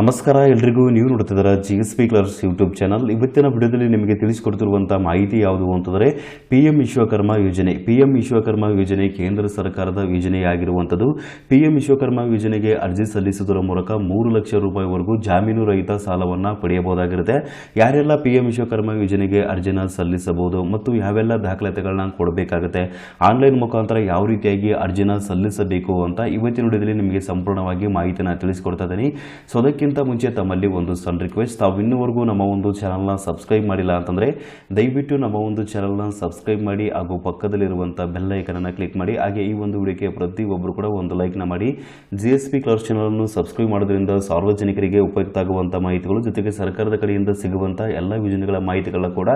ನಮಸ್ಕಾರ, ಎಲ್ರಿಗೂ ನೀವು ನೋಡ್ತಿದ್ದೀರ G S P colours YouTube channel ಇವತ್ತಿನ ವಿಡಿಯೋದಲ್ಲಿ ನಿಮಗೆ ತಿಳಿಸಿಕೊಡ್ತಿರುವಂಥ ಮಾಹಿತಿ ಯಾವುದು ಅಂತಂದರೆ ಪಿ ಎಂ ವಿಶ್ವಕರ್ಮ ಯೋಜನೆ. ಪಿ ಎಂ ವಿಶ್ವಕರ್ಮ ಯೋಜನೆ ಕೇಂದ್ರ ಸರ್ಕಾರದ ಯೋಜನೆಯಾಗಿರುವಂಥದ್ದು. ಪಿ ಎಂ ವಿಶ್ವಕರ್ಮ ಯೋಜನೆಗೆ ಅರ್ಜಿ ಸಲ್ಲಿಸುವುದರ ಮೂಲಕ ಮೂರು ಲಕ್ಷ ರೂಪಾಯಿವರೆಗೂ ಜಾಮೀನು ರಹಿತ ಸಾಲವನ್ನು ಪಡೆಯಬಹುದಾಗಿರುತ್ತೆ. ಯಾರೆಲ್ಲ ಪಿ ಎಂ ವಿಶ್ವಕರ್ಮ ಯೋಜನೆಗೆ ಅರ್ಜಿನ ಸಲ್ಲಿಸಬಹುದು ಮತ್ತು ಯಾವೆಲ್ಲ ದಾಖಲಾತಿಗಳನ್ನ ಕೊಡಬೇಕಾಗುತ್ತೆ, ಆನ್ಲೈನ್ ಮುಖಾಂತರ ಯಾವ ರೀತಿಯಾಗಿ ಅರ್ಜಿನ ಸಲ್ಲಿಸಬೇಕು ಅಂತ ಇವತ್ತಿನ ವಿಡಿಯೋದಲ್ಲಿ ನಿಮಗೆ ಸಂಪೂರ್ಣವಾಗಿ ಮಾಹಿತಿನ ತಿಳಿಸಿಕೊಡ್ತಾ ಇದ್ದೀನಿ. ಸೊ ಅದಕ್ಕಿಂತ ಮುಂಚೆ ತಮ್ಮಲ್ಲಿ ಒಂದು ಸಣ್ಣ ರಿಕ್ವೆಸ್ಟ್ ತಾವು ಇನ್ನುವರೆಗೂ ನಮ್ಮ ಒಂದು ಚಾನಲ್ನ ಸಬ್ಸ್ಕ್ರೈಬ್ ಮಾಡಿಲ್ಲ ಅಂತಂದರೆ ದಯವಿಟ್ಟು ನಮ್ಮ ಒಂದು ಚಾನಲ್ನ ಸಬ್ಸ್ಕ್ರೈಬ್ ಮಾಡಿ ಹಾಗೂ ಪಕ್ಕದಲ್ಲಿರುವಂಥ ಬೆಲ್ ಐಕನನ್ನು ಕ್ಲಿಕ್ ಮಾಡಿ. ಹಾಗೆ ಈ ಒಂದು ವಿಡಿಯೋಕ್ಕೆ ಪ್ರತಿಯೊಬ್ಬರು ಕೂಡ ಒಂದು ಲೈಕ್ನ ಮಾಡಿ. ಜಿ ಎಸ್ ಪಿ ಕ್ಲರ್ಸ್ ಚಾನಲನ್ನು ಸಬ್ಸ್ಕ್ರೈಬ್ ಮಾಡೋದ್ರಿಂದ ಸಾರ್ವಜನಿಕರಿಗೆ ಉಪಯುಕ್ತ ಆಗುವಂಥ ಮಾಹಿತಿಗಳು, ಜೊತೆಗೆ ಸರ್ಕಾರದ ಕಡೆಯಿಂದ ಸಿಗುವಂಥ ಎಲ್ಲ ಯೋಜನೆಗಳ ಮಾಹಿತಿಗಳನ್ನ ಕೂಡ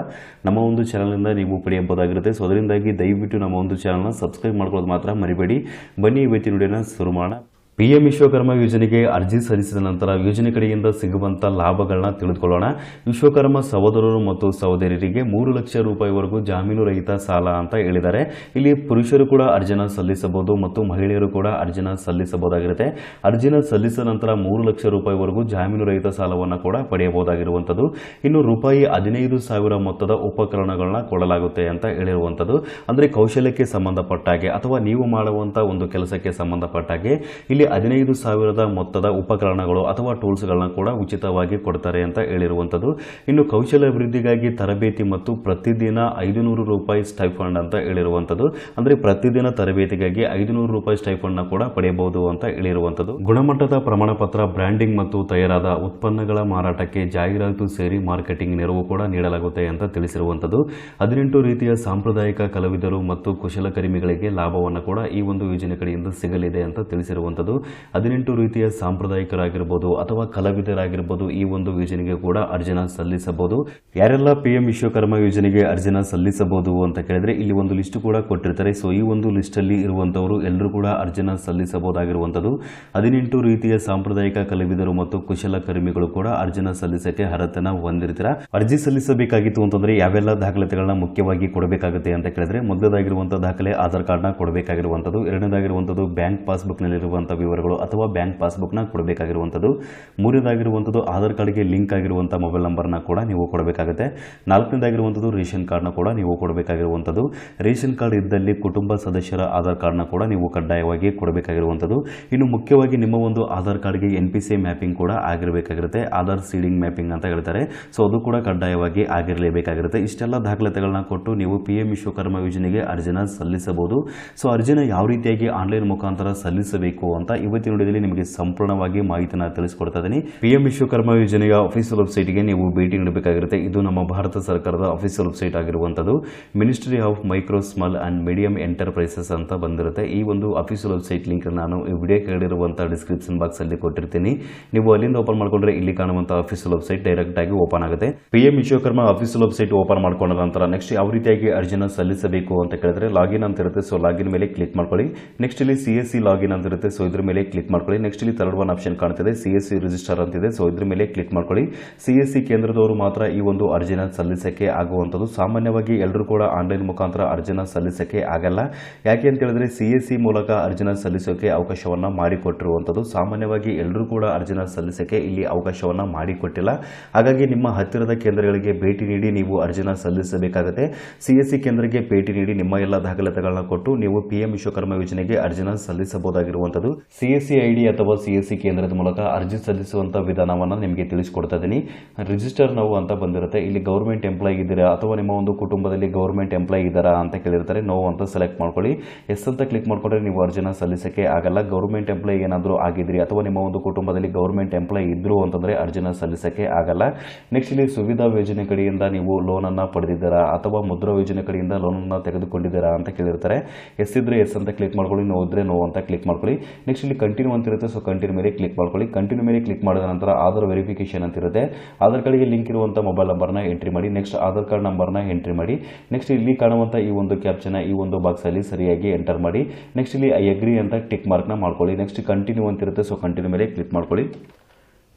ನಮ್ಮ ಒಂದು ಚಾನಲಿಂದ ನೀವು ಪಡೆಯಬಹುದಾಗಿರುತ್ತೆ. ಸೊ ಅದರಿಂದಾಗಿ ದಯವಿಟ್ಟು ನಮ್ಮ ಒಂದು ಚಾನಲ್ನ ಸಬ್ಸ್ಕ್ರೈಬ್ ಮಾಡ್ಕೊಳ್ಳೋದು ಮಾತ್ರ ಮರಿಬೇಡಿ. ಬನ್ನಿ ಇವತ್ತಿನ ವಿಡಿಯೋನ ಶುರು ಮಾಡೋಣ. ಪಿ ಎಂ ವಿಶ್ವಕರ್ಮ ಯೋಜನೆಗೆ ಅರ್ಜಿ ಸಲ್ಲಿಸಿದ ನಂತರ ಯೋಜನೆ ಕಡೆಯಿಂದ ಸಿಗುವಂಥ ಲಾಭಗಳನ್ನ ತಿಳಿದುಕೊಳ್ಳೋಣ. ವಿಶ್ವಕರ್ಮ ಸಹೋದರರು ಮತ್ತು ಸಹೋದರಿಯರಿಗೆ ಮೂರು ಲಕ್ಷ ರೂಪಾಯಿವರೆಗೂ ಜಾಮೀನು ರಹಿತ ಸಾಲ ಅಂತ ಹೇಳಿದ್ದಾರೆ. ಇಲ್ಲಿ ಪುರುಷರು ಕೂಡ ಅರ್ಜಿನ ಸಲ್ಲಿಸಬಹುದು ಮತ್ತು ಮಹಿಳೆಯರು ಕೂಡ ಅರ್ಜಿನ ಸಲ್ಲಿಸಬಹುದಾಗಿರುತ್ತೆ. ಅರ್ಜಿನ ಸಲ್ಲಿಸಿದ ನಂತರ ಮೂರು ಲಕ್ಷ ರೂಪಾಯಿವರೆಗೂ ಜಾಮೀನು ರಹಿತ ಸಾಲವನ್ನು ಕೂಡ ಪಡೆಯಬಹುದಾಗಿರುವಂಥದ್ದು. ಇನ್ನು ರೂಪಾಯಿ ಹದಿನೈದು ಸಾವಿರ ಮೊತ್ತದ ಉಪಕರಣಗಳನ್ನ ಕೊಡಲಾಗುತ್ತೆ ಅಂತ ಹೇಳಿರುವಂಥದ್ದು. ಅಂದರೆ ಕೌಶಲ್ಯಕ್ಕೆ ಸಂಬಂಧಪಟ್ಟ ಹಾಗೆ ಅಥವಾ ನೀವು ಮಾಡುವಂಥ ಒಂದು ಕೆಲಸಕ್ಕೆ ಸಂಬಂಧಪಟ್ಟ ಹಾಗೆ ಇಲ್ಲಿ ಹದಿನೈದು ಸಾವಿರದ ಮೊತ್ತದ ಉಪಕರಣಗಳು ಅಥವಾ ಟೂಲ್ಸ್ಗಳನ್ನ ಕೂಡ ಉಚಿತವಾಗಿ ಕೊಡ್ತಾರೆ ಅಂತ ಹೇಳಿರುವಂಥದ್ದು ಇನ್ನು ಕೌಶಲ್ಯ ಅಭಿವೃದ್ಧಿಗಾಗಿ ತರಬೇತಿ ಮತ್ತು ಪ್ರತಿದಿನ ಐದುನೂರು ರೂಪಾಯಿ ಸ್ಟೈಫಂಡ್ ಅಂತ ಹೇಳಿರುವಂಥದ್ದು ಅಂದರೆ ಪ್ರತಿದಿನ ತರಬೇತಿಗಾಗಿ ಐದುನೂರು ರೂಪಾಯಿ ಸ್ಟೈಫಂಡ್ನ ಕೂಡ ಪಡೆಯಬಹುದು ಅಂತ ಹೇಳಿರುವಂಥದ್ದು ಗುಣಮಟ್ಟದ ಪ್ರಮಾಣ ಪತ್ರ ಬ್ರ್ಯಾಂಡಿಂಗ್ ಮತ್ತು ತಯಾರಾದ ಉತ್ಪನ್ನಗಳ ಮಾರಾಟಕ್ಕೆ ಜಾಹೀರಾತು ಸೇರಿ ಮಾರ್ಕೆಟಿಂಗ್ ನೆರವು ಕೂಡ ನೀಡಲಾಗುತ್ತೆ ಅಂತ ತಿಳಿಸಿರುವಂಥದ್ದು ಹದಿನೆಂಟು ರೀತಿಯ ಸಾಂಪ್ರದಾಯಿಕ ಕಲಾವಿದರು ಮತ್ತು ಕುಶಲಕರ್ಮಿಗಳಿಗೆ ಲಾಭವನ್ನು ಕೂಡ ಈ ಒಂದು ಯೋಜನೆ ಕಡೆಯಿಂದ ಸಿಗಲಿದೆ ಅಂತ ತಿಳಿಸಿರುವಂಥದ್ದು ಹದಿನೆಂಟು ರೀತಿಯ ಸಾಂಪ್ರದಾಯಿಕರಾಗಿರ್ಬೋದು ಅಥವಾ ಕಲಾವಿದರಾಗಿರ್ಬೋದು ಈ ಒಂದು ಯೋಜನೆಗೆ ಕೂಡ ಅರ್ಜಿನ ಸಲ್ಲಿಸಬಹುದು. ಯಾರೆಲ್ಲ ಪಿ ಎಂ ವಿಶ್ವಕರ್ಮ ಯೋಜನೆಗೆ ಅರ್ಜಿನ ಸಲ್ಲಿಸಬಹುದು ಅಂತ ಕೇಳಿದ್ರೆ ಇಲ್ಲಿ ಒಂದು ಲಿಸ್ಟ್ ಕೂಡ ಕೊಟ್ಟಿರ್ತಾರೆ. ಸೊ ಈ ಒಂದು ಲಿಸ್ಟ್ ಅಲ್ಲಿ ಇರುವಂತವರು ಎಲ್ಲರೂ ಕೂಡ ಅರ್ಜಿನ ಸಲ್ಲಿಸಬಹುದಾಗಿರುವಂತದ್ದು. ಹದಿನೆಂಟು ರೀತಿಯ ಸಾಂಪ್ರದಾಯಿಕ ಕಲಾವಿದರು ಮತ್ತು ಕುಶಲಕರ್ಮಿಗಳು ಕೂಡ ಅರ್ಜಿನ ಸಲ್ಲಿಸಕ್ಕೆ ಅರ್ಹತನ ಹೊಂದಿರ್ತೀರ. ಅರ್ಜಿ ಸಲ್ಲಿಸಬೇಕಾಗಿತ್ತು ಅಂತಂದ್ರೆ ಯಾವೆಲ್ಲ ದಾಖಲಾತಿಗಳನ್ನ ಮುಖ್ಯವಾಗಿ ಕೊಡಬೇಕಾಗುತ್ತೆ ಅಂತ ಕೇಳಿದ್ರೆ ಮೊದಲದಾಗಿರುವಂತಹ ದಾಖಲೆ, ಆಧಾರ್ ಕಾರ್ಡ್ನ ಕೊಡಬೇಕಾಗಿರುವಂತದ್ದು, ಎರಡನೇದಾಗಿರುವಂತದ್ದು, ಬ್ಯಾಂಕ್ ಪಾಸ್ಬುಕ್ನಲ್ಲಿರುವಂತಹ ವಿವರಗಳು ಅಥವಾ ಬ್ಯಾಂಕ್ ಪಾಸ್ಬುಕ್ನ ಕೊಡಬೇಕಾಗಿರುವಂಥದ್ದು. ಮೂರನೇದಾಗಿರುವಂಥದ್ದು ಆಧಾರ್ ಕಾರ್ಡ್ಗೆ ಲಿಂಕ್ ಆಗಿರುವಂಥ ಮೊಬೈಲ್ ನಂಬರ್ನ ಕೂಡ ನೀವು ಕೊಡಬೇಕಾಗುತ್ತೆ. ನಾಲ್ಕನೇದಾಗಿರುವಂಥದ್ದು ರೇಷನ್ ಕಾರ್ಡ್ನ ಕೂಡ ನೀವು ಕೊಡಬೇಕಾಗಿರುವಂಥದ್ದು. ರೇಷನ್ ಕಾರ್ಡ್ ಇದ್ದಲ್ಲಿ ಕುಟುಂಬ ಸದಸ್ಯರ ಆಧಾರ್ ಕಾರ್ಡ್ನ ಕೂಡ ನೀವು ಕಡ್ಡಾಯವಾಗಿ ಕೊಡಬೇಕಾಗಿರುವಂಥದ್ದು. ಇನ್ನು ಮುಖ್ಯವಾಗಿ ನಿಮ್ಮ ಒಂದು ಆಧಾರ್ ಕಾರ್ಡ್ಗೆ ಎನ್ ಪಿ ಸಿ ಮ್ಯಾಪಿಂಗ್ ಕೂಡ ಆಗಿರಬೇಕಾಗಿರುತ್ತೆ. ಆಧಾರ್ ಸೀಡಿಂಗ್ ಮ್ಯಾಪಿಂಗ್ ಅಂತ ಹೇಳ್ತಾರೆ. ಸೊ, ಅದು ಕೂಡ ಕಡ್ಡಾಯವಾಗಿ ಆಗಿರಲೇಬೇಕಾಗಿರುತ್ತೆ. ಇಷ್ಟೆಲ್ಲ ದಾಖಲೆಗಳನ್ನ ಕೊಟ್ಟು ನೀವು ಪಿ ಎಂ ವಿಶ್ವಕರ್ಮ ಯೋಜನೆಗೆ ಅರ್ಜಿನ ಸಲ್ಲಿಸಬಹುದು. ಸೊ, ಅರ್ಜಿನ ಯಾವ ರೀತಿಯಾಗಿ ಆನ್ಲೈನ್ ಮುಖಾಂತರ ಸಲ್ಲಿಸಬೇಕು ಅಂತ ಇವತ್ತಿನ ವಿಡಿಯೋದಲ್ಲಿ ನಿಮಗೆ ಸಂಪೂರ್ಣವಾಗಿ ಮಾಹಿತಿಯನ್ನು ತಿಳಿಸ್ಕೊಡ್ತಾ ಇದ್ದೀನಿ. ಪಿ ಎಂ ವಿಶ್ವಕರ್ಮ ಯೋಜನೆಯ ಅಫಿಷಿಯಲ್ ವೆಬ್ಸೈಟ್ಗೆ ನೀವು ಭೇಟಿ ನೀಡಬೇಕಾಗಿರುತ್ತೆ. ಇದು ನಮ್ಮ ಭಾರತ ಸರ್ಕಾರದ ಅಫಿಷಿಯಲ್ ವೆಬ್ಸೈಟ್ ಆಗಿರುವಂಥದ್ದು. Ministry of micro small and medium enterprises ಅಂತ ಬಂದಿರುತ್ತೆ. ಈ ಒಂದು ಅಫಿಷಿಯಲ್ ವೆಬ್ಸೈಟ್ ಲಿಂಕ್ ನಾನು ಈ ವಿಡಿಯೋ ಕೆಳಗಿರುವಂಥ ಡಿಸ್ಕ್ರಿಪ್ಷನ್ ಬಾಕ್ಸಲ್ಲಿ ಕೊಟ್ಟಿರ್ತೀನಿ. ನೀವು ಅಲ್ಲಿಂದ ಓಪನ್ ಮಾಡ್ಕೊಂಡ್ರೆ ಇಲ್ಲಿ ಕಾಣುವಂಥ ಅಫಿಷಿಯಲ್ ವೆಬ್ಸೈಟ್ ಡೈರೆಕ್ಟ್ ಆಗಿ ಓಪನ್ ಆಗುತ್ತೆ. P M Vishwakarma official website open ಮಾಡ್ಕೊಂಡ ನಂತರ ನೆಕ್ಸ್ಟ್ ಯಾವ ರೀತಿಯಾಗಿ ಅರ್ಜಿನ ಸಲ್ಲಿಸಬೇಕು ಅಂತ ಕೇಳಿದ್ರೆ ಲಾಗಿನ್ ಅಂತ ಇರುತ್ತೆ. ಸೊ ಲಾಗಿನ್ ಮೇಲೆ ಕ್ಲಿಕ್ ಮಾಡ್ಕೊಳ್ಳಿ. ನೆಕ್ಸ್ಟ್ ಇಲ್ಲಿ ಸಿ ಎಸ್ ಸಿ ಲಾಗಿನ್ ಅಂತ ಇರುತ್ತೆ. ಸೊ ಇದ್ರ ಮೇಲೆ ಕ್ಲಿಕ್ ಮಾಡ್ಕೊಳ್ಳಿ. ನೆಕ್ಸ್ಟ್ ಇಲ್ಲಿ ಥರ್ಡ್ ಒನ್ ಆಪ್ಷನ್ ಕಾಣ್ತಿದೆ. ಸಿ ಎಸ್ ಸಿ ರಿಜಿಸ್ಟರ್ ಅಂತಿದೆ. ಸೊ ಇದ್ರ ಮೇಲೆ ಕ್ಲಿಕ್ ಮಾಡ್ಕೊಳ್ಳಿ. ಸಿ ಎಸ್ ಸಿ ಕೇಂದ್ರದವರು ಮಾತ್ರ ಈ ಒಂದು ಅರ್ಜಿನ ಸಲ್ಲಿಸಕ್ಕೆ ಆಗುವಂಥದ್ದು. ಸಾಮಾನ್ಯವಾಗಿ ಎಲ್ಲರೂ ಕೂಡ ಆನ್ಲೈನ್ ಮುಖಾಂತರ ಅರ್ಜಿನ ಸಲ್ಲಿಸಕ್ಕೆ ಆಗಲ್ಲ. ಯಾಕೆ ಅಂತ ಹೇಳಿದ್ರೆ ಸಿ ಎಸ್ ಸಿ ಮೂಲಕ ಅರ್ಜಿನ ಸಲ್ಲಿಸೋಕೆ ಅವಕಾಶವನ್ನು ಮಾಡಿಕೊಟ್ಟಿರುವಂಥದ್ದು. ಸಾಮಾನ್ಯವಾಗಿ ಎಲ್ಲರೂ ಕೂಡ ಅರ್ಜಿನ ಸಲ್ಲಿಸಕ್ಕೆ ಇಲ್ಲಿ ಅವಕಾಶವನ್ನು ಮಾಡಿಕೊಟ್ಟಿಲ್ಲ. ಹಾಗಾಗಿ ನಿಮ್ಮ ಹತ್ತಿರದ ಕೇಂದ್ರಗಳಿಗೆ ಭೇಟಿ ನೀಡಿ ನೀವು ಅರ್ಜಿನ ಸಲ್ಲಿಸಬೇಕಾಗುತ್ತೆ. ಸಿ ಎಸ್ ಸಿ ಕೇಂದ್ರಕ್ಕೆ ಭೇಟಿ ನೀಡಿ ನಿಮ್ಮ ಎಲ್ಲ ದಾಖಲಾತಿಗಳನ್ನ ಕೊಟ್ಟು ನೀವು ಪಿ ಎಂ ವಿಶ್ವಕರ್ಮ ಯೋಜನೆಗೆ ಅರ್ಜಿನ ಸಲ್ಲಿಸಬಹುದಾಗಿರುವಂಥದ್ದು. C S C I D ಅಥವಾ ಸಿ ಎಸ್ ಸಿ ಕೇಂದ್ರದ ಮೂಲಕ ಅರ್ಜಿ ಸಲ್ಲಿಸುವಂಥ ವಿಧಾನವನ್ನು ನಿಮಗೆ ತಿಳಿಸ್ಕೊಡ್ತಾ ಇದ್ದೀನಿ ರಿಜಿಸ್ಟರ್ ನೋವು ಅಂತ ಬಂದಿರುತ್ತೆ. ಇಲ್ಲಿ ಗೌರ್ಮೆಂಟ್ ಎಂಪ್ಲಾಯ್ ಇದ್ದೀರಾ ಅಥವಾ ನಿಮ್ಮ ಒಂದು ಕುಟುಂಬದಲ್ಲಿ ಗೌರ್ಮೆಂಟ್ ಎಂಪ್ಲಾಯ್ ಇದ್ದಾರಾ ಅಂತ ಕೇಳಿರ್ತಾರೆ. ನೋವು ಅಂತ ಸೆಲೆಕ್ಟ್ ಮಾಡ್ಕೊಳ್ಳಿ. ಎಸ್ ಅಂತ ಕ್ಲಿಕ್ ಮಾಡ್ಕೊಂಡ್ರೆ ನೀವು ಅರ್ಜಿನ ಸಲ್ಲಿಸೋಕ್ಕೆ ಆಗಲ್ಲ. ಗೌರ್ಮೆಂಟ್ ಎಂಪ್ಲಾಯ್ ಏನಾದರೂ ಆಗಿದ್ರಿ ಅಥವಾ ನಿಮ್ಮ ಒಂದು ಕುಟುಂಬದಲ್ಲಿ ಗೌರ್ಮೆಂಟ್ ಎಂಪ್ಲಾಯ್ ಇದ್ರು ಅಂತಂದರೆ ಅರ್ಜಿನ ಸಲ್ಲಿಸೋಕ್ಕೆ ಆಗಲ್ಲ. ನೆಕ್ಸ್ಟ್ ಇಲ್ಲಿ ಸುವಿಧಾ ಯೋಜನೆ ಕಡೆಯಿಂದ ನೀವು ಲೋನನ್ನು ಪಡೆದಿದ್ದೀರಾ ಅಥವಾ ಮುದ್ರಾ ಯೋಜನೆ ಕಡೆಯಿಂದ ಲೋನನ್ನು ತೆಗೆದುಕೊಂಡಿದ್ದೀರಾ ಅಂತ ಕೇಳಿರ್ತಾರೆ. ಎಸ್ ಇದ್ರೆ ಎಸ್ ಅಂತ ಕ್ಲಿಕ್ ಮಾಡ್ಕೊಳ್ಳಿ. ನೋವು ಇದ್ರೆ ನೋವು ಅಂತ ಕ್ಲಿಕ್ ಮಾಡ್ಕೊಳ್ಳಿ. ನೆಕ್ಸ್ಟ್ ಇಲ್ಲಿ ಕಂಟಿನ್ಯೂ ಅಂತ ಇರುತ್ತೆ ಸೊ ಕಂಟಿನ್ಯೂ ಮೇಲೆ ಕ್ಲಿಕ್ ಮಾಡ್ಕೊಳ್ಳಿ. ಕಂಟಿನ್ಯೂ ಮೇಲೆ ಕ್ಲಿಕ್ ಮಾಡಿದ ನಂತರ ಆಧಾರ್ ವೆರಿಫಿಕೇಶನ್ ಅಂತ ಇರುತ್ತೆ ಆಧಾರ್ ಕಾರ್ಡ್ಗೆ ಲಿಂಕ್ ಇರುವಂಥ ಮೊಬೈಲ್ ನಂಬರ್ನ ಎಂಟ್ರಿ ಮಾಡಿ. ನೆಕ್ಸ್ಟ್ ಆಧಾರ್ ಕಾರ್ಡ್ ನಂಬರ್ನ ಎಂಟ್ರಿ ಮಾಡಿ. ನೆಕ್ಸ್ಟ್ ಇಲ್ಲಿ ಕಾಣುವಂಥ ಈ ಒಂದು ಕ್ಯಾಪ್ಚನ ಈ ಒಂದು ಬಾಕ್ಸಲ್ಲಿ ಸರಿಯಾಗಿ ಎಂಟರ್ ಮಾಡಿ. ನೆಕ್ಸ್ಟ್ ಇಲ್ಲಿ ಐ ಅಗ್ರಿ ಅಂತ ಟಿಕ್ ಮಾರ್ಕ್ನ ಮಾಡ್ಕೊಳ್ಳಿ. ನೆಕ್ಸ್ಟ್ ಕಂಟಿನ್ಯೂ ಅಂತ ಇರುತ್ತೆ ಸೊ ಕಂಟಿನ್ಯೂ ಮೇಲೆ ಕ್ಲಿಕ್ ಮಾಡ್ಕೊಳ್ಳಿ.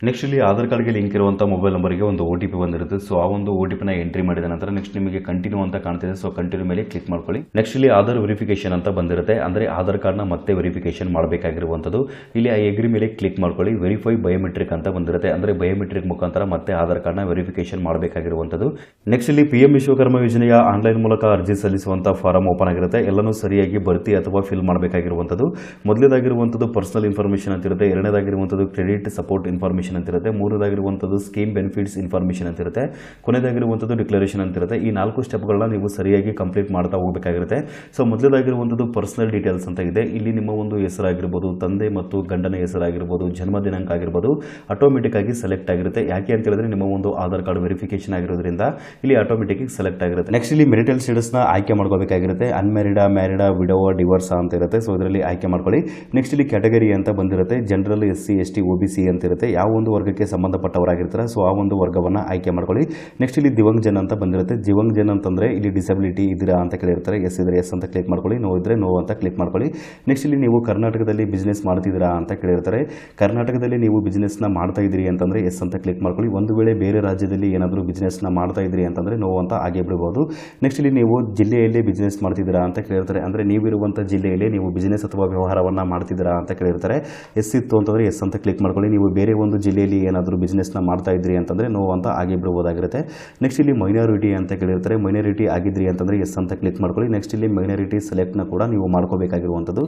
ನೆಕ್ಸ್ಟ್ ಇಲ್ಲಿ ಆಧಾರ್ ಕಾರ್ಡ್ಗೆ ಲಿಂಕ್ ಇರುವಂಥ ಮೊಬೈಲ್ ನಂಬರ್ಗೆ ಒಂದು ಒ ಟಿ ಪಿ ಬಂದಿರುತ್ತೆ. ಸೊ ಆ ಒಂದು ಒ ಟಿ ಪಿನ ಎಂಟ್ರಿ ಮಾಡಿದ ನಂತರ ನೆಕ್ಸ್ಟ್ ನಿಮಗೆ ಕಂಟಿನ್ಯೂ ಅಂತ ಕಾಣ್ತಿದೆ. ಸೊ ಕಂಟಿನ್ಯೂ ಮೇಲೆ ಕ್ಲಿಕ್ ಮಾಡ್ಕೊಳ್ಳಿ. ನೆಕ್ಸ್ಟ್ ಇಲ್ಲಿ ಆಧಾರ್ ವೆರಿಫಿಕೇಶನ್ ಅಂತ ಬಂದಿರುತ್ತೆ. ಅಂದರೆ ಆಧಾರ್ ಕಾರ್ಡ್ನ ಮತ್ತೆ ವೆರಿಫಿಕೇಶನ್ ಮಾಡಬೇಕಾಗಿರುವಂಥದ್ದು. ಇಲ್ಲಿ ಆ ಎಗ್ರಿ ಮೇಲೆ ಕ್ಲಿಕ್ ಮಾಡ್ಕೊಳ್ಳಿ. ವೆರಿಫೈ ಬಯೋಮೆಟ್ರಿಕ್ ಅಂತ ಬಂದಿರುತ್ತೆ. ಅಂದರೆ ಬಯೋಮೆಟ್ರಿಕ್ ಮುಖಾಂತರ ಮತ್ತೆ ಆಧಾರ್ ಕಾರ್ಡ್ನ ವೆರಿಫಿಕೇಶನ್ ಮಾಡಬೇಕಾಗಿರುವಂಥದ್ದು. ನೆಕ್ಸ್ಟ್ ಇಲ್ಲಿ ಪಿ ಎಂ ವಿಶ್ವಕರ್ಮ ಯೋಜನೆಯ ಆನ್ಲೈನ್ ಮೂಲಕ ಅರ್ಜಿ ಸಲ್ಲಿಸುವಂಥ ಫಾರಂ ಓಪನ್ ಆಗಿರುತ್ತೆ. ಎಲ್ಲನೂ ಸರಿಯಾಗಿ ಭರ್ತಿ ಅಥವಾ ಫಿಲ್ ಮಾಡಬೇಕಾಗಿರುವಂಥದ್ದು. ಮೊದಲೇದಾಗಿರುವಂಥದ್ದು ಪರ್ಸನಲ್ ಇನ್ಫಾರ್ಮೇಷನ್ ಅಂತಿರುತ್ತೆ ಎರಡನೇದಾಗಿರುವಂಥದ್ದು ಕ್ರೆಡಿಟ್ ಸಪೋರ್ಟ್ ಇನ್ಫಾರ್ಮೇಷನ್ ಅಂತಿರುತ್ತೆ ಮೂರನೇದಾಗಿರುವಂಥದ್ದು ಸ್ಕೀಮ್ ಬೆನಿಫಿಟ್ಸ್ ಇನ್ಫಾರ್ಮೇಷನ್ ಅಂತಿರುತ್ತೆ ಕೊನೆಯದಾಗಿರುವಂಥದ್ದು ಡಿಕ್ಲರೇಷನ್ ಅಂತಿರುತ್ತೆ. ಈ ನಾಲ್ಕು ಸ್ಟೆಪ್ಗಳನ್ನ ನೀವು ಸರಿಯಾಗಿ ಕಂಪ್ಲೀಟ್ ಮಾಡ್ತಾ ಹೋಗಬೇಕಾಗಿರುತ್ತೆ. ಸೊ ಮೊದಲೇದಾಗಿರುವಂಥದ್ದು ಪರ್ಸನಲ್ ಡೀಟೇಲ್ಸ್ ಅಂತ ಇದೆ. ಇಲ್ಲಿ ನಿಮ್ಮ ಒಂದು ಹೆಸರಾಗಿರ್ಬೋದು, ತಂದೆ ಮತ್ತು ಗಂಡನ ಹೆಸರಾಗಿರ್ಬೋದು, ಜನ್ಮ ದಿನಾಂಕ ಆಗಿರ್ಬೋದು ಆಟೋಮೆಟಿಕ್ ಆಗಿ ಸೆಲೆಕ್ಟ್ ಆಗಿರುತ್ತೆ. ಯಾಕೆ ಅಂತ ಹೇಳಿದ್ರೆ ನಿಮ್ಮ ಒಂದು ಆಧಾರ್ ಕಾರ್ಡ್ ವೆರಿಫಿಕೇಶನ್ ಆಗಿರೋದ್ರಿಂದ ಇಲ್ಲಿ ಆಟೋಮೆಟಿಕ್ ಸೆಲೆಕ್ಟ್ ಆಗಿರುತ್ತೆ. ನೆಕ್ಸ್ಟ್ ಇಲ್ಲಿ ಮೆರಿಟಲ್ ಸ್ಟೇಟಸ್ನ ಆಯ್ಕೆ ಮಾಡ್ಕೋಬೇಕಾಗಿರುತ್ತೆ. ಅನ್ಮ್ಯಾರಿಡ ಮ್ಯಾರಿಡ ವಿಡೋ ಡಿವರ್ಸ್ ಅಂತ ಇರುತ್ತೆ. ಸೊ ಇದರಲ್ಲಿ ಆಯ್ಕೆ ಮಾಡ್ಕೊಳ್ಳಿ. ನೆಕ್ಸ್ಟ್ ಇಲ್ಲಿ ಕ್ಯಾಟಗರಿ ಅಂತ ಬಂದಿರುತ್ತೆ. General S C S T O B C ಅಂತ ಇರುತ್ತೆ. ಯಾವ ಒಂದು ವರ್ಗಕ್ಕೆ ಸಂಬಂಧಪಟ್ಟವರಾಗಿರ್ತಾರೆ. ಸೊ ಆ ಒಂದು ವರ್ಗವನ್ನು ಆಯ್ಕೆ ಮಾಡ್ಕೊಳ್ಳಿ. ನೆಕ್ಸ್ಟ್ ಇಲ್ಲಿ ದಿವಂಗಜನ್ ಅಂತ ಬಂದಿರುತ್ತೆ. ಜನ ಅಂತಂದ್ರೆ ಇಲ್ಲಿ ಡಿಸಬಿಲಿಟಿ ಇದ್ದೀರಾ ಅಂತ ಕೇಳಿರ್ತಾರೆ. ಎಸ್ ಇದ್ರೆ ಎಸ್ ಅಂತ ಕ್ಲಿಕ್ ಮಾಡ್ಕೊಳ್ಳಿ. ನೋ ಇದ್ರೆ ನೋ ಅಂತ ಕ್ಲಿಕ್ ಮಾಡ್ಕೊಳ್ಳಿ. ನೆಕ್ಸ್ಟ್ ಇಲ್ಲಿ ನೀವು ಕರ್ನಾಟಕದಲ್ಲಿ ಬಿಸ್ನೆಸ್ ಮಾಡ್ತಿದ್ದೀರಾ ಅಂತ ಕೇಳಿರ್ತಾರೆ. ಕರ್ನಾಟಕದಲ್ಲಿ ನೀವು ಬಿಸ್ನೆಸ್ನ ಮಾಡ್ತಾ ಇದ್ದೀರಿ ಅಂತಂದರೆ ಎಸ್ ಅಂತ ಕ್ಲಿಕ್ ಮಾಡ್ಕೊಳ್ಳಿ. ಒಂದು ವೇಳೆ ಬೇರೆ ರಾಜ್ಯದಲ್ಲಿ ಏನಾದರೂ ಬಿಸ್ನೆಸ್ನ ಮಾಡ್ತಾ ಇದ್ದೀರಿ ಅಂತಂದರೆ ನೋ ಅಂತ ಹಾಗೆ ಬಿಡ್ಬೋದು. ನೆಕ್ಸ್ಟ್ ಇಲ್ಲಿ ನೀವು ಜಿಲ್ಲೆಯಲ್ಲಿ ಬಿಸ್ನೆಸ್ ಮಾಡ್ತಿದ್ದೀರಾ ಅಂತ ಕೇಳಿರ್ತಾರೆ. ಅಂದರೆ ನೀವಿರುವಂಥ ಜಿಲ್ಲೆಯಲ್ಲಿ ನೀವು ಬಿಸ್ನೆಸ್ ಅಥವಾ ವ್ಯವಹಾರವನ್ನು ಮಾಡ್ತಿದ್ದೀರಾ ಅಂತ ಕೇಳಿರ್ತಾರೆ. ಎಸ್ ಇತ್ತು ಅಂತಂದರೆ ಎಸ್ ಅಂತ ಕ್ಲಿಕ್ ಮಾಡ್ಕೊಳ್ಳಿ. ನೀವು ಬೇರೆ ಒಂದು ಜಿಲ್ಲೆಯಲ್ಲಿ ಏನಾದರೂ ಬಿಸ್ನೆಸ್ನ ಮಾಡ್ತಾ ಇದ್ರಿ ಅಂತಂದರೆ ನೋ ಅಂತ ಆಗಿ ಬಿಡ್ಬೋದಾಗಿರುತ್ತೆ. ನೆಕ್ಸ್ಟ್ ಇಲ್ಲಿ ಮೈನಾರಿಟಿ ಅಂತ ಕೇಳಿರ್ತಾರೆ. ಮೈನಾರಿಟಿ ಆಗಿದ್ರಿ ಅಂತಂದರೆ ಎಸ್ ಅಂತ ಕ್ಲಿಕ್ ಮಾಡ್ಕೊಳ್ಳಿ. ನೆಕ್ಸ್ಟ್ ಇಲ್ಲಿ ಮೈನಾರಿಟಿ ಸೆಲೆಕ್ಟ್ನ ಕೂಡ ನೀವು ಮಾಡ್ಕೋಬೇಕಾಗಿರುವಂಥದ್ದು.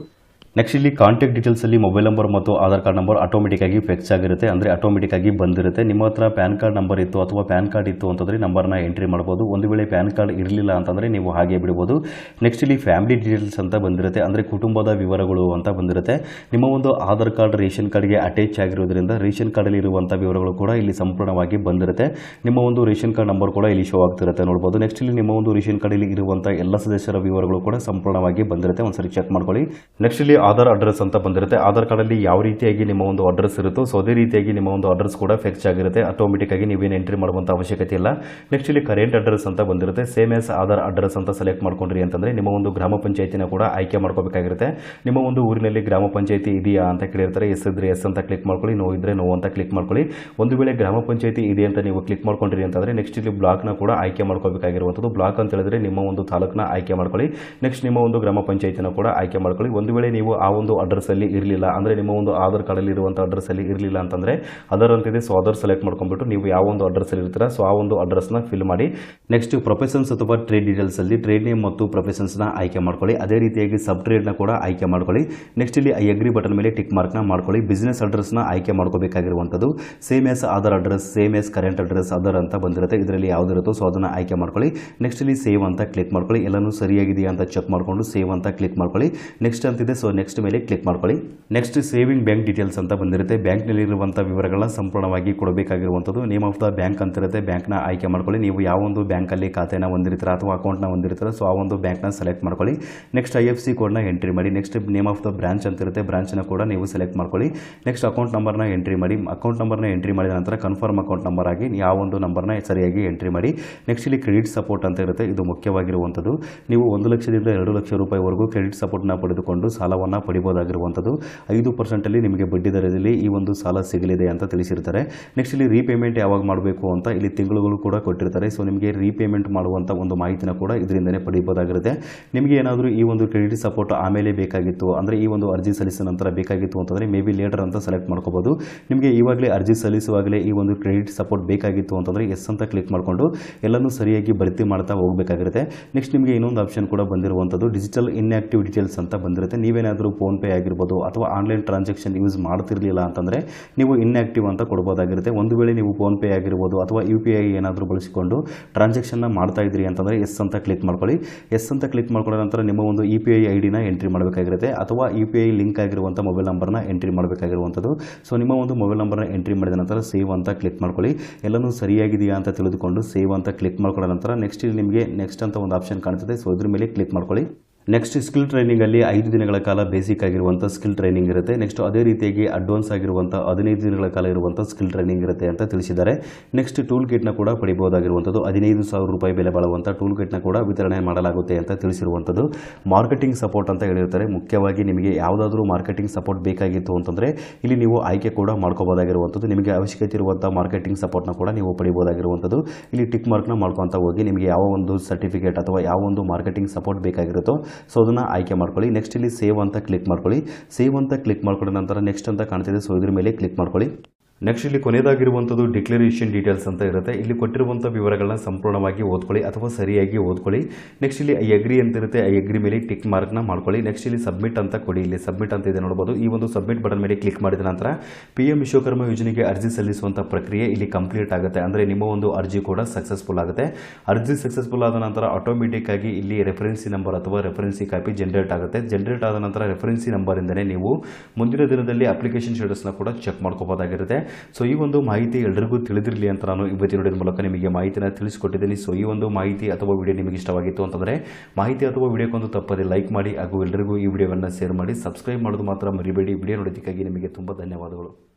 ನೆಕ್ಸ್ಟ್ ಇಲ್ಲಿ ಕಾಂಟ್ಯಾಕ್ಟ್ ಡೀಟೇಲ್ಸಲ್ಲಿ ಮೊಬೈಲ್ ನಂಬರ್ ಮತ್ತು ಆಧಾರ್ ಕಾರ್ಡ್ ನಂಬರ್ ಆಟೋಮೆಟಿಕ್ ಆಗಿ ಫಿಕ್ಸ್ ಆಗಿರುತ್ತೆ. ಅಂದರೆ ಆಟೋಮೆಟಿಕ್ ಆಗಿ ಬಂದಿರುತ್ತೆ. ನಿಮ್ಮ ಹತ್ರ ಪ್ಯಾನ್ ಕಾರ್ಡ್ ನಂಬರ್ ಇತ್ತು ಅಥವಾ ಪ್ಯಾನ್ ಕಾರ್ಡ್ ಇತ್ತು ಅಂತಂದರೆ ನಂಬರ್ನ ಎಂಟ್ರಿ ಮಾಡ್ಬೋದು. ಒಂದು ವೇಳೆ ಪ್ಯಾನ್ ಕಾರ್ಡ್ ಇರಲಿಲ್ಲ ಅಂತಂದರೆ ನೀವು ಹಾಗೆ ಬಿಡ್ಬೋದು. ನೆಕ್ಸ್ಟ್ ಇಲ್ಲಿ ಫ್ಯಾಮಿಲಿ ಡೀಟೇಲ್ಸ್ ಅಂತ ಬಂದಿರುತ್ತೆ. ಅಂದರೆ ಕುಟುಂಬದ ವಿವರಗಳು ಅಂತ ಬಂದಿರುತ್ತೆ. ನಿಮ್ಮ ಒಂದು ಆಧಾರ್ ಕಾರ್ಡ್ ರೇಷನ್ ಕಾರ್ಡ್ಗೆ ಅಟ್ಯಾಚ್ ಆಗಿರೋದ್ರಿಂದ ರೇಷನ್ ಕಾರ್ಡಲ್ಲಿ ಇರುವಂಥ ವಿವರಗಳು ಕೂಡ ಇಲ್ಲಿ ಸಂಪೂರ್ಣವಾಗಿ ಬಂದಿರುತ್ತೆ. ನಿಮ್ಮ ಒಂದು ರೇಷನ್ ಕಾರ್ಡ್ ನಂಬರ್ ಕೂಡ ಇಲ್ಲಿ ಶೋ ಆಗ್ತಿರುತ್ತೆ ನೋಡ್ಬೋದು. ನೆಕ್ಸ್ಟ್ ಇಲ್ಲಿ ನಿಮ್ಮ ಒಂದು ರೇಷನ್ ಕಾರ್ಡಲ್ಲಿ ಇರುವಂಥ ಎಲ್ಲ ಸದಸ್ಯರ ವಿವರಗಳು ಕೂಡ ಸಂಪೂರ್ಣವಾಗಿ ಬಂದಿರುತ್ತೆ. ಒಂದ್ಸರಿ ಚೆಕ್ ಮಾಡ್ಕೊಳ್ಳಿ. ನೆಕ್ಸ್ಟ್ ಇಲ್ಲಿ ಆಧಾರ್ ಅಡ್ರೆಸ್ ಅಂತ ಬಂದಿರುತ್ತೆ. ಆಧಾರ್ ಕಾರ್ಡಲ್ಲಿ ಯಾವ ರೀತಿಯಾಗಿ ನಿಮ್ಮ ಒಂದು ಅಡ್ರೆಸ್ ಇರುತ್ತೋ, ಸೊ ಅದೇ ರೀತಿಯಾಗಿ ನಿಮ್ಮ ಒಂದು ಅಡ್ರೆಸ್ ಕೂಡ ಫೆಚ್ ಆಗಿರುತ್ತೆ. ಆಟೋಮೆಟಿಕ್ ಆಗಿ ನೀವೇನು ಎಂಟ್ರಿ ಮಾಡುವಂಥ ಅವಶ್ಯಕತೆ ಇಲ್ಲ. ನೆಕ್ಸ್ಟ್ ಇಲ್ಲಿ ಕರೆಂಟ್ ಅಡ್ರೆಸ್ ಅಂತ ಬಂದಿರುತ್ತೆ. ಸೇಮ್ ಎಸ್ ಆಧಾರ್ ಅಡ್ರೆಸ್ ಅಂತ ಸೆಲೆಕ್ಟ್ ಮಾಡ್ಕೊಂಡ್ರಿ ಅಂತಂದರೆ ನಿಮ್ಮ ಒಂದು ಗ್ರಾಮ ಪಂಚಾಯತಿನ ಕೂಡ ಆಯ್ಕೆ ಮಾಡ್ಕೋಬೇಕಾಗಿರುತ್ತೆ. ನಿಮ್ಮ ಒಂದು ಊರಿನಲ್ಲಿ ಗ್ರಾಮ ಪಂಚಾಯತಿ ಇದೆಯಾ ಅಂತ ಕೇಳಿರ್ತಾರೆ. ಎಸ್ ಇದ್ರೆ ಎಸ್ ಅಂತ ಕ್ಲಿಕ್ ಮಾಡ್ಕೊಳ್ಳಿ ನೋ ಇದ್ರೆ ನೋ ಅಂತ ಕ್ಲಿಕ್ ಮಾಡ್ಕೊಳ್ಳಿ. ಒಂದು ವೇಳೆ ಗ್ರಾಮ ಪಂಚಾಯತಿ ಇದೆ ಅಂತ ನೀವು ಕ್ಲಿಕ್ ಮಾಡ್ಕೊಂಡ್ರಿ ಅಂತಂದರೆ ನೆಕ್ಸ್ಟ್ ಇಲ್ಲಿ ಬ್ಲಾಕ್ನ ಕೂಡ ಆಯ್ಕೆ ಮಾಡ್ಕೋಬೇಕಾಗಿರುವಂಥದ್ದು. ಬ್ಲಾಕ್ ಅಂತ ಹೇಳಿದ್ರೆ ನಿಮ್ಮ ಒಂದು ತಾಲೂಕನ್ನ ಆಯ್ಕೆ ಮಾಡ್ಕೊಳ್ಳಿ. ನೆಕ್ಸ್ಟ್ ನಿಮ್ಮ ಒಂದು ಗ್ರಾಮ ಪಂಚಾಯತಿನ ಕೂಡ ಆಯ್ಕೆ ಮಾಡ್ಕೊಳ್ಳಿ. ಒಂದು ವೇಳೆ ನೀವು ಆ ಒಂದು ಅಡ್ರೆಸ್ಸಲ್ಲಿ ಇರಲಿಲ್ಲ ಅಂದರೆ ನಿಮ್ಮ ಒಂದು ಆಧಾರ್ ಕಾರ್ಡಲ್ಲಿ ಇರುವಂಥ ಅಡ್ರೆಸ್ಸಲ್ಲಿ ಇರಲಿಲ್ಲ ಅಂತಂದರೆ ಅದರಂತಿದೆ ಸೊ ಅದರ್ ಸೆಲೆಕ್ಟ್ ಮಾಡ್ಕೊಂಡ್ಬಿಟ್ಟು ನೀವು ಯಾವ ಒಂದು ಅಡ್ರೆಸ್ಸಲ್ಲಿ ಇರ್ತೀರ? ಸೊ ಆ ಒಂದು ಅಡ್ರೆಸ್ನ ಫಿಲ್ ಮಾಡಿ ನೆಕ್ಸ್ಟ್ ಪ್ರೊಫೆಷನ್ಸ್ ಅಥವಾ ಟ್ರೇಡ್ ಡೀಟೇಲ್ಸಲ್ಲಿ ಟ್ರೇಡ್ ನೇಮ್ ಮತ್ತು ಪ್ರೊಫೆಷನ್ಸ್ನ ಆಯ್ಕೆ ಮಾಡ್ಕೊಳ್ಳಿ. ಅದೇ ರೀತಿಯಾಗಿ ಸಬ್ ಟ್ರೇಡ್ನ ಕೂಡ ಆಯ್ಕೆ ಮಾಡ್ಕೊಳ್ಳಿ. ನೆಕ್ಸ್ಟ್ ಇಲ್ಲಿ ಐ ಅಗ್ರಿ ಬಟನ್ ಮೇಲೆ ಟಿಕ್ ಮಾರ್ಕ್ನ ಮಾಡ್ಕೊಳ್ಳಿ. ಬಿಸ್ನೆಸ್ ಅಡ್ರೆಸ್ನ ಆಯ್ಕೆ ಮಾಡ್ಕೋಬೇಕಾಗಿರುವಂಥದ್ದು. Same as Aadhaar address same as current address other ಅಂತ ಬಂದಿರುತ್ತೆ. ಇದರಲ್ಲಿ ಯಾವುದಿರುತ್ತೋ ಸೊ ಅದನ್ನ ಆಯ್ಕೆ ಮಾಡ್ಕೊಳ್ಳಿ. ನೆಕ್ಸ್ಟ್ ಇಲ್ಲಿ ಸೇವ್ ಅಂತ ಕ್ಲಿಕ್ ಮಾಡ್ಕೊಳ್ಳಿ. ಎಲ್ಲನೂ ಸರಿಯಾಗಿದೆಯಾ ಅಂತ ಚೆಕ್ ಮಾಡ್ಕೊಂಡು ಸೇವ್ ಅಂತ ಕ್ಲಿಕ್ ಮಾಡ್ಕೊಳ್ಳಿ. ನೆಕ್ಸ್ಟ್ ಅಂತಿದೆ ಸೊ ನೆಕ್ಸ್ಟ್ ಮೇಲೆ ಕ್ಲಿಕ್ ಮಾಡ್ಕೊಳ್ಳಿ. ನೆಕ್ಸ್ಟ್ ಸೇವಿಂಗ್ ಬ್ಯಾಂಕ್ ಡೀಟೇಲ್ಸ್ ಅಂತ ಬಂದಿರುತ್ತೆ. ಬ್ಯಾಂಕ್ನಲ್ಲಿರುವಂಥ ವಿವರಗಳನ್ನ ಸಂಪೂರ್ಣವಾಗಿ ಕೊಡಬೇಕಾಗಿರುವಂಥದ್ದು. ನೇಮ್ ಆಫ್ ದ ಬ್ಯಾಂಕ್ ಅಂತ ಇರುತ್ತೆ. ಬ್ಯಾಂಕ್ನ ಆಯ್ಕೆ ಮಾಡ್ಕೊಳ್ಳಿ. ನೀವು ಯಾವ ಒಂದು ಬ್ಯಾಂಕಲ್ಲಿ ಖಾತೆನ ಹೊಂದಿರ್ತೀರ ಅಥವಾ ಅಕೌಂಟ್ನ ಹೊಂದಿರ್ತೀರ ಸೊ ಆ ಒಂದು ಬ್ಯಾಂಕ್ನ ಸೆಲೆಕ್ಟ್ ಮಾಡ್ಕೊಳ್ಳಿ. ನೆಕ್ಸ್ಟ್ ಐ ಎಫ್ ಸಿ ಕೋಡ್ನ ಎಂಟ್ರಿ ಮಾಡಿ. Next name of the branch ಅಂತ ಇರುತ್ತೆ. ಬ್ರಾಂಚ್ನ ಕೂಡ ನೀವು ಸೆಲೆಕ್ಟ್ ಮಾಡ್ಕೊಳ್ಳಿ. ನೆಕ್ಸ್ಟ್ ಅಕೌಂಟ್ ನಂಬರ್ನ ಎಂಟ್ರಿ ಮಾಡಿ. ಅಕೌಂಟ್ ನಂಬರ್ನ ಎಂಟ್ರಿ ಮಾಡಿದ ನಂತರ ಕನ್ಫರ್ಮ್ ಅಕೌಂಟ್ ನಂಬರ್ ಆಗಿ ಯಾವ ಒಂದು ನಂಬರ್ನ ಸರಿಯಾಗಿ ಎಂಟ್ರಿ ಮಾಡಿ. ನೆಕ್ಸ್ಟ್ ಇಲ್ಲಿ ಕ್ರೆಡಿಟ್ ಸಪೋರ್ಟ್ ಅಂತ ಇರುತ್ತೆ. ಇದು ಮುಖ್ಯವಾಗಿರುವಂಥದ್ದು. ನೀವು ಒಂದು ಲಕ್ಷದಿಂದ ಎರಡು ಲಕ್ಷ ರೂಪಾಯಿವರೆಗೂ ಕ್ರೆಡಿಟ್ ಸಪೋರ್ಟ್ನ ಪಡೆದುಕೊಂಡು ಸಾಲವನ್ನು ಪಡಿಬೋದಾಗಿರುವಂಥದ್ದು ಐದು ಪರ್ಸೆಂಟಲ್ಲಿ ನಿಮಗೆ ಬಡ್ಡಿ ದರದಲ್ಲಿ ಈ ಒಂದು ಸಾಲ ಸಿಗಲಿದೆ ಅಂತ ತಿಳಿಸಿರ್ತಾರೆ. ನೆಕ್ಸ್ಟ್ ಇಲ್ಲಿ ರೀಪೇಮೆಂಟ್ ಯಾವಾಗ ಮಾಡಬೇಕು ಅಂತ ಇಲ್ಲಿ ತಿಂಗಳುಗಳು ಕೂಡ ಕೊಟ್ಟಿರ್ತಾರೆ. ಸೊ ನಿಮಗೆ ರೀಪೇಮೆಂಟ್ ಮಾಡುವಂಥ ಒಂದು ಮಾಹಿತಿನ ಕೂಡ ಇದರಿಂದನೇ ಪಡಿಬೋದಾಗಿರುತ್ತೆ. ನಿಮಗೆ ಏನಾದರೂ ಈ ಒಂದು ಕ್ರೆಡಿಟ್ ಸಪೋರ್ಟ್ ಆಮೇಲೆ ಬೇಕಾಗಿತ್ತು, ಅಂದರೆ ಈ ಒಂದು ಅರ್ಜಿ ಸಲ್ಲಿಸಿದ ನಂತರ ಬೇಕಾಗಿತ್ತು ಅಂತಂದರೆ ಮೇ ಬಿ ಲೇಟರ್ ಅಂತ ಸೆಲೆಕ್ಟ್ ಮಾಡ್ಕೋಬೋದು. ನಿಮಗೆ ಇವಾಗಲೇ ಅರ್ಜಿ ಸಲ್ಲಿಸುವಾಗಲೇ ಈ ಒಂದು ಕ್ರೆಡಿಟ್ ಸಪೋರ್ಟ್ ಬೇಕಾಗಿತ್ತು ಅಂತಂದರೆ ಎಸ್ ಅಂತ ಕ್ಲಿಕ್ ಮಾಡಿಕೊಂಡು ಎಲ್ಲನೂ ಸರಿಯಾಗಿ ಭರ್ತಿ ಮಾಡ್ತಾ ಹೋಗಬೇಕಾಗಿರುತ್ತೆ. ನೆಕ್ಸ್ಟ್ ನಿಮಗೆ ಇನ್ನೊಂದು ಆಪ್ಷನ್ ಕೂಡ ಬಂದಿರುವಂಥದ್ದು ಡಿಜಿಟಲ್ ಇನ್ಆಕ್ಟಿವ್ ಡೀಟೇಲ್ಸ್ ಅಂತ ಬಂದಿರುತ್ತೆ. ನೀವೇನಾದರೂ ಫೋನ್ಪೇ ಆಗಿರ್ಬೋದು ಅಥವಾ ಆನ್ಲೈನ್ ಟ್ರಾನ್ಸಾಕ್ಷನ್ ಯೂಸ್ ಮಾಡ್ತಿರ್ಲಿಲ್ಲ ಅಂತಂದರೆ ನೀವು ಇನ್ಆ್ಯಕ್ಟಿವ್ ಅಂತ ಕೊಡ್ಬೋದಾಗಿರುತ್ತೆ. ಒಂದು ವೇಳೆ ನೀವು ಫೋನ್ಪೇ ಆಗಿರ್ಬೋದು ಅಥವಾ ಯು ಪಿ ಐ ಏನಾದರೂ ಬಳಸಿಕೊಂಡು ಟ್ರಾನ್ಸಾಕ್ಷನ್ನ ಮಾಡ್ತಾ ಇದ್ರಿ ಅಂತಂದರೆ ಎಸ್ ಅಂತ ಕ್ಲಿಕ್ ಮಾಡ್ಕೊಳ್ಳಿ. ಎಸ್ ಅಂತ ಕ್ಲಿಕ್ ಮಾಡ್ಕೊಂಡ ನಂತರ ನಿಮ್ಮ ಒಂದು ಯು ಪಿ ಐ ಐ ಡಿನ ಎಂಟ್ರಿ ಮಾಡಬೇಕಾಗಿರುತ್ತೆ ಅಥವಾ ಯು ಪಿ ಐ ಲಿಂಕ್ ಆಗಿರುವಂಥ ಮೊಬೈಲ್ ನಂಬರ್ನ ಎಂಟ್ರಿ ಮಾಡಬೇಕಾಗಿರುವಂಥದ್ದು. ಸೊ, ನಿಮ್ಮ ಒಂದು ಮೊಬೈಲ್ ನಂಬರ್ನ ಎಂಟ್ರಿ ಮಾಡಿದ ನಂತರ ಸೇವ್ ಅಂತ ಕ್ಲಿಕ್ ಮಾಡ್ಕೊಳ್ಳಿ. ಎಲ್ಲನೂ ಸರಿಯಾಗಿದೆಯಾ ಅಂತ ತಿಳಿದುಕೊಂಡು ಸೇವ್ ಅಂತ ಕ್ಲಿಕ್ ಮಾಡ್ಕೊಂಡ ನಂತರ ನೆಕ್ಸ್ಟ್ ಇಲ್ಲಿ ನಿಮಗೆ ನೆಕ್ಸ್ಟ್ ಅಂತ ಒಂದು ಆಪ್ಷನ್ ಕಾಣ್ತದೆ ಸೊ, ಇದ್ರ ಮೇಲೆ ಕ್ಲಿಕ್ ಮಾಡ್ಕೊಳ್ಳಿ. ನೆಕ್ಸ್ಟ್ ಸ್ಕಿಲ್ ಟ್ರೈನಿಂಗಲ್ಲಿ ಐದು ದಿನಗಳ ಕಾಲ ಬೇಸಿಕ್ ಆಗಿರುವಂಥ ಸ್ಕಿಲ್ ಟ್ರೈನಿಂಗ್ ಇರುತ್ತೆ. ನೆಕ್ಸ್ಟ್ ಅದೇ ರೀತಿಯಾಗಿ ಅಡ್ವಾನ್ಸ್ ಆಗಿರುವಂಥ ಹದಿನೈದು ದಿನಗಳ ಕಾಲ ಇರುವಂಥ ಸ್ಕಿಲ್ ಟ್ರೈನಿಂಗ್ ಇರುತ್ತೆ ಅಂತ ತಿಳಿಸಿದ್ದಾರೆ. ನೆಕ್ಸ್ಟ್ ಟೂಲ್ ಕಿಟ್ನ ಕೂಡ ಪಡಿಬೋದಾಗಿರುವಂಥದ್ದು ಹದಿನೈದು ಸಾವಿರ ರೂಪಾಯಿ ಬೆಲೆ ಬಾಳುವಂಥ ಟೂಲ್ ಕಿಟ್ನ ಕೂಡ ವಿತರಣೆ ಮಾಡಲಾಗುತ್ತೆ ಅಂತ ತಿಳಿಸಿರುವಂಥದ್ದು. ಮಾರ್ಕೆಟಿಂಗ್ ಸಪೋರ್ಟ್ ಅಂತ ಹೇಳಿರ್ತಾರೆ. ಮುಖ್ಯವಾಗಿ ನಿಮಗೆ ಯಾವುದಾದ್ರೂ ಮಾರ್ಕೆಟಿಂಗ್ ಸಪೋರ್ಟ್ ಬೇಕಾಗಿತ್ತು ಅಂತಂದರೆ ಇಲ್ಲಿ ನೀವು ಆಯ್ಕೆ ಕೂಡ ಮಾಡ್ಕೋಬೋದಾಗಿರುವಂಥದ್ದು ನಿಮಗೆ ಅವಶ್ಯಕತೆ ಇರುವಂಥ ಮಾರ್ಕೆಟಿಂಗ್ ಸಪೋರ್ಟ್ನ ಕೂಡ ನೀವು ಪಡಿಬೋದಾಗಿರುವಂಥದ್ದು ಇಲ್ಲಿ ಟಿಕ್ ಮಾರ್ಕ್ನ ಮಾಡ್ಕೊತ ಹೋಗಿ ನಿಮಗೆ ಯಾವ ಒಂದು ಸರ್ಟಿಫಿಕೇಟ್ ಅಥವಾ ಯಾವ ಒಂದು ಮಾರ್ಕೆಟಿಂಗ್ ಸಪೋರ್ಟ್ ಬೇಕಾಗಿರುತ್ತೋ ಸೊ ಅದನ್ನು ಆಯ್ಕೆ ಮಾಡ್ಕೊಳ್ಳಿ. ನೆಕ್ಸ್ಟ್ ಇಲ್ಲಿ ಸೇವ್ ಅಂತ ಕ್ಲಿಕ್ ಮಾಡ್ಕೊಳ್ಳಿ. ಸೇವ್ ಅಂತ ಕ್ಲಿಕ್ ಮಾಡ್ಕೊಂಡ ನಂತರ ನೆಕ್ಸ್ಟ್ ಅಂತ ಕಾಣ್ತಿದೆ. ಸೊ ಇದ್ರ ಮೇಲೆ ಕ್ಲಿಕ್ ಮಾಡ್ಕೊಳ್ಳಿ. ನೆಕ್ಸ್ಟ್ ಇಲ್ಲಿ ಕೊನೆಯದಾಗಿರುವಂಥದ್ದು ಡಿಕ್ಲರೇಷನ್ ಡೀಟೇಲ್ಸ್ ಅಂತ ಇರುತ್ತೆ. ಇಲ್ಲಿ ಕೊಟ್ಟಿರುವಂಥ ವಿವರಗಳನ್ನ ಸಂಪೂರ್ಣವಾಗಿ ಓದ್ಕೊಳ್ಳಿ ಅಥವಾ ಸರಿಯಾಗಿ ಓದ್ಕೊಳ್ಳಿ. ನೆಕ್ಸ್ಟ್ ಇಲ್ಲಿ ಐ ಅಗ್ರಿ ಅಂತ ಇರುತ್ತೆ. ಐ ಅಗ್ರಿ ಮೇಲೆ ಟಿಕ್ ಮಾರ್ಕ್ನ ಮಾಡ್ಕೊಳ್ಳಿ. ನೆಕ್ಸ್ಟ್ ಇಲ್ಲಿ ಸಬ್ಮಿಟ್ ಅಂತ ಕೊಡಿ. ಇಲ್ಲಿ ಸಬ್ಮಿಟ್ ಅಂತ ಇದೆ ನೋಡ್ಬೋದು. ಈ ಒಂದು ಸಬ್ಮಿಟ್ ಬಟನ್ ಮೇಲೆ ಕ್ಲಿಕ್ ಮಾಡಿದ ನಂತರ ಪಿ ಎಂ ವಿಶ್ವಕರ್ಮ ಯೋಜನೆಗೆ ಅರ್ಜಿ ಸಲ್ಲಿಸುವಂಥ ಪ್ರಕ್ರಿಯೆ ಇಲ್ಲಿ ಕಂಪ್ಲೀಟ್ ಆಗುತ್ತೆ. ಅಂದರೆ ನಿಮ್ಮ ಒಂದು ಅರ್ಜಿ ಕೂಡ ಸಕ್ಸಸ್ಫುಲ್ ಆಗುತ್ತೆ. ಅರ್ಜಿ ಸಕ್ಸಸ್ಫುಲ್ ಆದ ನಂತರ ಆಟೋಮೆಟಿಕ್ ಆಗಿ ಇಲ್ಲಿ ರೆಫರೆನ್ಸಿ ನಂಬರ್ ಅಥವಾ ರೆಫರೆನ್ಸಿ ಕಾಪಿ ಜನರೇಟ್ ಆಗುತ್ತೆ. ಜನರೇಟ್ ಆದ ನಂತರ ರೆಫರೆನ್ಸಿ ನಂಬರಿಂದನೇ ನೀವು ಮುಂದಿನ ದಿನದಲ್ಲಿ ಅಪ್ಲಿಕೇಶನ್ ಸ್ಟೇಟಸ್ನ ಕೂಡ ಚೆಕ್ ಮಾಡ್ಕೋಬೋದಾಗಿರುತ್ತೆ. ಸೊ ಈ ಒಂದು ಮಾಹಿತಿ ಎಲ್ಲರಿಗೂ ತಿಳಿದಿರಲಿ ಅಂತ ನಾನು ಇವತ್ತಿನ ವಿಡಿಯೋದ ಮೂಲಕ ನಿಮಗೆ ಮಾಹಿತಿನ ತಿಳಿಸಿಕೊಟ್ಟಿದ್ದೀನಿ. ಸೊ ಈ ಒಂದು ಮಾಹಿತಿ ಅಥವಾ ವಿಡಿಯೋ ನಿಮಗೆ ಇಷ್ಟವಾಗಿತ್ತು ಅಂತಂದರೆ ಮಾಹಿತಿ ಅಥವಾ ವಿಡಿಯೋಕ್ಕೊಂದು ತಪ್ಪದೆ ಲೈಕ್ ಮಾಡಿ ಹಾಗೂ ಎಲ್ಲರಿಗೂ ಈ ವಿಡಿಯೋವನ್ನು ಶೇರ್ ಮಾಡಿ, ಸಬ್ಸ್ಕ್ರೈಬ್ ಮಾಡೋದು ಮಾತ್ರ ಮರಿಬೇಡಿ. ವಿಡಿಯೋ ನೋಡೋದಕ್ಕಾಗಿ ನಿಮಗೆ ತುಂಬ ಧನ್ಯವಾದಗಳು.